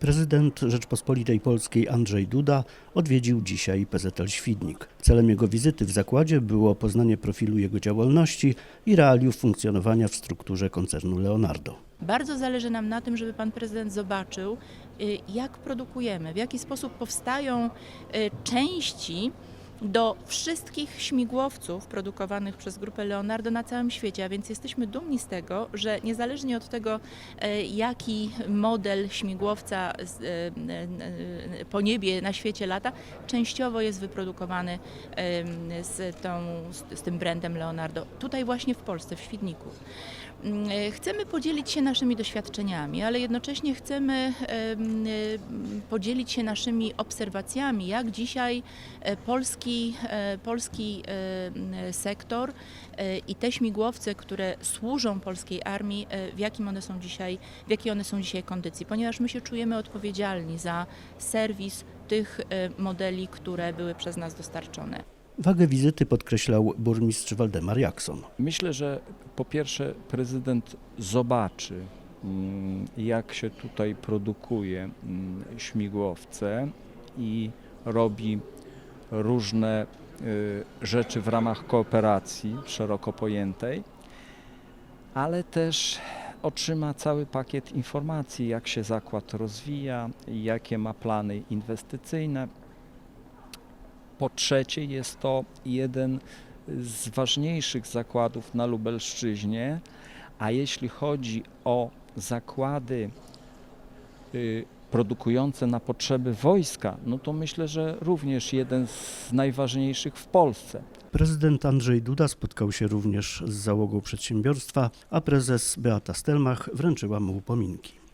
Prezydent Rzeczpospolitej Polskiej Andrzej Duda odwiedził dzisiaj PZL Świdnik. Celem jego wizyty w zakładzie było poznanie profilu jego działalności i realiów funkcjonowania w strukturze koncernu Leonardo. Bardzo zależy nam na tym, żeby pan prezydent zobaczył, y, jak produkujemy, w jaki sposób powstają y, części do wszystkich śmigłowców produkowanych przez grupę Leonardo na całym świecie, a więc jesteśmy dumni z tego, że niezależnie od tego, e, jaki model śmigłowca e, e, po niebie na świecie lata, częściowo jest wyprodukowany z, tą, z, tym brandem Leonardo, tutaj właśnie w Polsce, w Świdniku. Mm, Chcemy podzielić się naszymi doświadczeniami, ale jednocześnie chcemy em, podzielić się naszymi obserwacjami, jak dzisiaj e, polski, e, polski e, sektor e, i te śmigłowce, które służą polskiej armii, w jakim one są dzisiaj, w jakiej one są dzisiaj kondycji, ponieważ my się czujemy odpowiedzialni za serwis tych modeli, które były przez nas dostarczone. Wagę wizyty podkreślał burmistrz Waldemar Jakson. Myślę, że po pierwsze prezydent zobaczy, mm, jak się tutaj produkuje mm, śmigłowce i robi różne y, rzeczy w ramach kooperacji szeroko pojętej, ale też otrzyma cały pakiet informacji, jak się zakład rozwija, jakie ma plany inwestycyjne. Po trzecie, jest to jeden z ważniejszych zakładów na Lubelszczyźnie, a jeśli chodzi o zakłady y, produkujące na potrzeby wojska, no to myślę, że również jeden z najważniejszych w Polsce. Prezydent Andrzej Duda spotkał się również z załogą przedsiębiorstwa, a prezes Beata Stelmach wręczyła mu upominki.